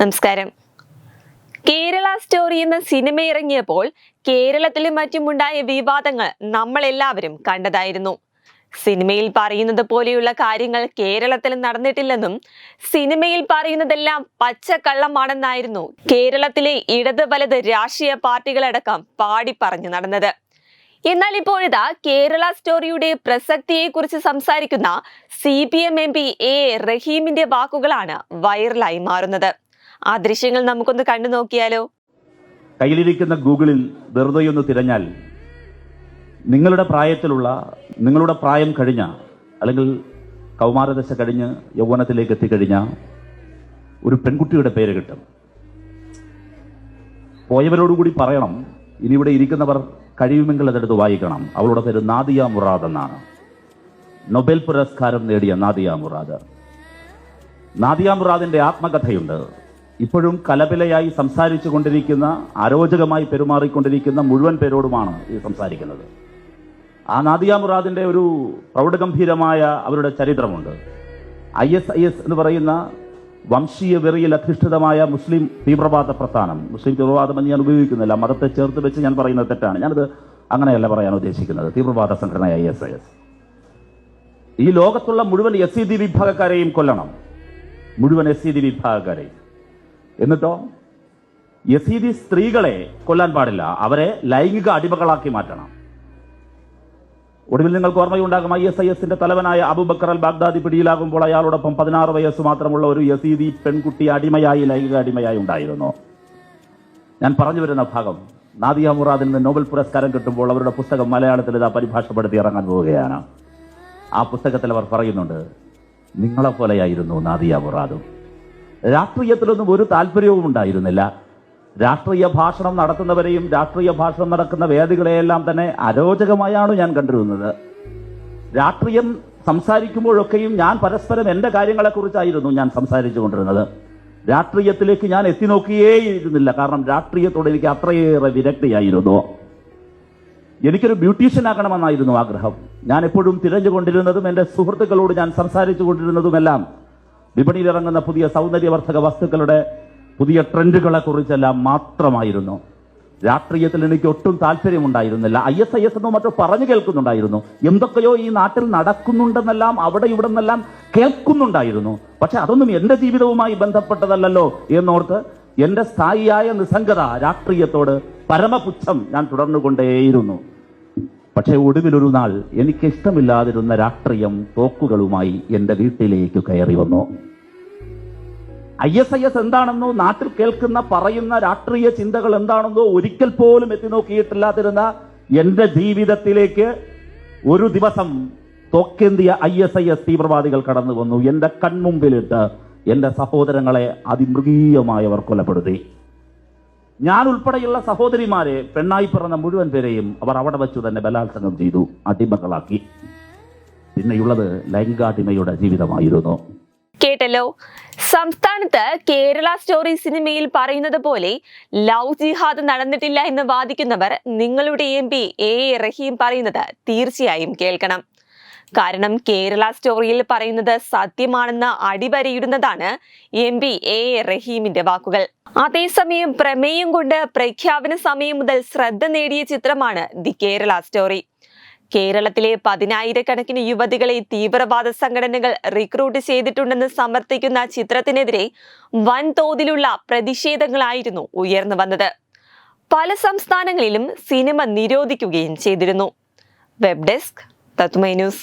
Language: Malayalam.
നമസ്കാരം. കേരള സ്റ്റോറി എന്ന സിനിമ ഇറങ്ങിയപ്പോൾ കേരളത്തിലും മറ്റുമുണ്ടായ വിവാദങ്ങൾ നമ്മളെല്ലാവരും കണ്ടതായിരുന്നു. സിനിമയിൽ പറയുന്നത് പോലെയുള്ള കാര്യങ്ങൾ കേരളത്തിൽ നടന്നിട്ടില്ലെന്നും സിനിമയിൽ പറയുന്നതെല്ലാം പച്ചക്കള്ളമാണെന്നായിരുന്നു കേരളത്തിലെ ഇടത് വലത് രാഷ്ട്രീയ പാർട്ടികളടക്കം പാടി പറഞ്ഞു നടന്നത്. എന്നാൽ ഇപ്പോഴിതാ കേരള സ്റ്റോറിയുടെ പ്രസക്തിയെക്കുറിച്ച് സംസാരിക്കുന്ന C P M M P A റഹീമിന്റെ വാക്കുകളാണ് വൈറലായി മാറുന്നത്. ആ ദൃശ്യങ്ങൾ നമുക്കൊന്ന് കണ്ടു നോക്കിയാലോ? കയ്യിലിരിക്കുന്ന ഗൂഗിളിൽ വെറുതെ ഒന്ന് തിരഞ്ഞാൽ നിങ്ങളുടെ പ്രായത്തിലുള്ള നിങ്ങളുടെ പ്രായം കഴിഞ്ഞ അല്ലെങ്കിൽ കൗമാരദശ കഴിഞ്ഞ് യൗവനത്തിലേക്ക് എത്തിക്കഴിഞ്ഞ ഒരു പെൺകുട്ടിയുടെ പേര് കിട്ടും. പോയവരോടുകൂടി പറയണം ഇനി ഇവിടെ ഇരിക്കുന്നവർ കഴിയുമെങ്കിൽ അതെടുത്ത് വായിക്കണം. അവളുടെ പേര് നാദിയ മുറാദ് എന്നാണ്. നൊബേൽ പുരസ്കാരം നേടിയ നാദിയ മുറാദ്. നാദിയ മുറാദിന്റെ ആത്മകഥയുണ്ട്. ഇപ്പോഴും കലപിലയായി സംസാരിച്ചു കൊണ്ടിരിക്കുന്ന അരോചകമായി പെരുമാറിക്കൊണ്ടിരിക്കുന്ന മുഴുവൻ പേരോടുമാണ് ഇത് സംസാരിക്കുന്നത്. ആ നാദിയ മുറാദിന്റെ ഒരു പ്രൗഢഗംഭീരമായ അവരുടെ ചരിത്രമുണ്ട്. ഐ എസ് ഐ എസ് എന്ന് പറയുന്ന വംശീയ വെറിയിൽ അധിഷ്ഠിതമായ മുസ്ലിം തീവ്രവാദ പ്രസ്ഥാനം. മുസ്ലിം തീവ്രവാദം എന്ന് ഞാൻ ഉപയോഗിക്കുന്നില്ല. മതത്തെ ചേർത്ത് വെച്ച് ഞാൻ പറയുന്നത് തെറ്റാണ്. ഞാനത് അങ്ങനെയല്ല പറയാൻ ഉദ്ദേശിക്കുന്നത്. തീവ്രവാദ സംഘടന ഐ എസ് ഐ എസ്. ഈ ലോകത്തുള്ള മുഴുവൻ എസ് സി ഡി വിഭാഗക്കാരെയും കൊല്ലണം. മുഴുവൻ എസ് സി ഡി വിഭാഗക്കാരെയും. എന്നിട്ടോ? യസീദി സ്ത്രീകളെ കൊല്ലാൻ പാടില്ല. അവരെ ലൈംഗിക അടിമകളാക്കി മാറ്റണം. ഒടുവിൽ നിങ്ങൾക്ക് ഓർമ്മയുണ്ടാകും ഐ എസ് ഐ എസിന്റെ തലവനായ അബുബക്കർ അൽ ബാഗ്ദാദി പിടിയിലാകുമ്പോൾ അയാളോടൊപ്പം പതിനാറ് വയസ്സ് മാത്രമുള്ള ഒരു യസീദി പെൺകുട്ടി അടിമയായി ലൈംഗിക അടിമയായി ഉണ്ടായിരുന്നു. ഞാൻ പറഞ്ഞു വരുന്ന ഭാഗം നാദിയ മുറാദിന് നോബൽ പുരസ്കാരം കിട്ടുമ്പോൾ അവരുടെ പുസ്തകം മലയാളത്തിൽ ഇതാ പരിഭാഷപ്പെടുത്തി ഇറങ്ങാൻ പോവുകയാണ്. ആ പുസ്തകത്തിൽ അവർ പറയുന്നുണ്ട് നിങ്ങളെ പോലെയായിരുന്നു നാദിയ മുറാദും. രാഷ്ട്രീയത്തിലൊന്നും ഒരു താല്പര്യവും ഉണ്ടായിരുന്നില്ല. രാഷ്ട്രീയ ഭാഷണം നടത്തുന്നവരെയും രാഷ്ട്രീയ ഭാഷണം നടക്കുന്ന വേദികളെയെല്ലാം തന്നെ അരോചകമായാണ് ഞാൻ കണ്ടിരുന്നത്. രാഷ്ട്രീയം സംസാരിക്കുമ്പോഴൊക്കെയും ഞാൻ പരസ്പരം എന്റെ കാര്യങ്ങളെക്കുറിച്ചായിരുന്നു ഞാൻ സംസാരിച്ചു കൊണ്ടിരുന്നത്. രാഷ്ട്രീയത്തിലേക്ക് ഞാൻ എത്തി നോക്കിയേയിരുന്നില്ല കാരണം രാഷ്ട്രീയത്തോട് എനിക്ക് അത്രയേറെ വിരക്തിയായിരുന്നു. എനിക്കൊരു ബ്യൂട്ടീഷ്യൻ ആകണമെന്നായിരുന്നു ആഗ്രഹം. ഞാൻ എപ്പോഴും തിരഞ്ഞുകൊണ്ടിരുന്നതും എന്റെ സുഹൃത്തുക്കളോട് ഞാൻ സംസാരിച്ചു കൊണ്ടിരുന്നതുമെല്ലാം വിപണിയിൽ ഇറങ്ങുന്ന പുതിയ സൗന്ദര്യവർദ്ധക വസ്തുക്കളുടെ പുതിയ ട്രെൻഡുകളെ കുറിച്ചെല്ലാം മാത്രമായിരുന്നു. രാഷ്ട്രീയത്തിൽ എനിക്ക് ഒട്ടും താല്പര്യമുണ്ടായിരുന്നില്ല. ഐ എസ് ഐ എസ് എന്നോ മറ്റോ പറഞ്ഞു കേൾക്കുന്നുണ്ടായിരുന്നു. എന്തൊക്കെയോ ഈ നാട്ടിൽ നടക്കുന്നുണ്ടെന്നെല്ലാം അവിടെ ഇവിടെ നിന്നെല്ലാം കേൾക്കുന്നുണ്ടായിരുന്നു. പക്ഷെ അതൊന്നും എന്റെ ജീവിതവുമായി ബന്ധപ്പെട്ടതല്ലല്ലോ എന്നോർത്ത് എന്റെ സ്ഥായിയായ നിസ്സംഗത രാഷ്ട്രീയത്തോട് പരമപുച്ഛം ഞാൻ തുടർന്നുകൊണ്ടേയിരുന്നു. പക്ഷേ ഒടുവിലൊരു നാൾ എനിക്ക് ഇഷ്ടമില്ലാതിരുന്ന രാഷ്ട്രീയം തോക്കുകളുമായി എന്റെ വീട്ടിലേക്ക് കയറി വന്നു. ഐ എസ് ഐ എസ് എന്താണെന്നോ നാട്ടിൽ കേൾക്കുന്ന പറയുന്ന രാഷ്ട്രീയ ചിന്തകൾ എന്താണെന്നോ ഒരിക്കൽ പോലും എത്തി നോക്കിയിട്ടില്ലാതിരുന്ന എന്റെ ജീവിതത്തിലേക്ക് ഒരു ദിവസം തോക്കേന്തിയ ഐ എസ് ഐ എസ് തീവ്രവാദികൾ കടന്നു വന്നു. എന്റെ കൺമുമ്പിലിട്ട് എന്റെ സഹോദരങ്ങളെ അതിമൃഗീയമായവർ കൊലപ്പെടുത്തി. ഞാൻ ഉൾപ്പെടെയുള്ള സഹോദരിമാരെ പെണ്ണായി പിറന്ന മുഴുവൻ പേരെയും അവർ അവിടെ വെച്ചു തന്നെ ബലാത്സംഗം ചെയ്തു അടിമകളാക്കി. പിന്നെയുള്ളത് ലൈംഗാടിമയുടെ ജീവിതമായിരുന്നു. കേട്ടല്ലോ. സംസ്ഥാനത്ത് കേരള സ്റ്റോറി സിനിമയിൽ പറയുന്നത് പോലെ ലവ് ജിഹാദ് നടന്നിട്ടില്ല എന്ന് വാദിക്കുന്നവർ നിങ്ങളുടെ എം പി എ റഹീം പറയുന്നത് തീർച്ചയായും കേൾക്കണം. കാരണം കേരള സ്റ്റോറിയിൽ പറയുന്നത് സത്യമാണെന്ന് അടിവരയിടുന്നതാണ് എം പി എ റഹീമിന്റെ വാക്കുകൾ. അതേസമയം പ്രമേയം കൊണ്ട് പ്രഖ്യാപന സമയം മുതൽ ശ്രദ്ധ നേടിയ ചിത്രമാണ് ദി കേരള സ്റ്റോറി കേരളത്തിലെ പതിനായിരക്കണക്കിന് യുവതികളെ തീവ്രവാദ സംഘടനകൾ റിക്രൂട്ട് ചെയ്തിട്ടുണ്ടെന്ന് സമർത്ഥിക്കുന്ന ചിത്രത്തിനെതിരെ വൻതോതിലുള്ള പ്രതിഷേധങ്ങളായിരുന്നു ഉയർന്നു വന്നത്. പല സംസ്ഥാനങ്ങളിലും സിനിമ നിരോധിക്കുകയും ചെയ്തിരുന്നു. വെബ് ഡെസ്ക് തത്മൈ ന്യൂസ്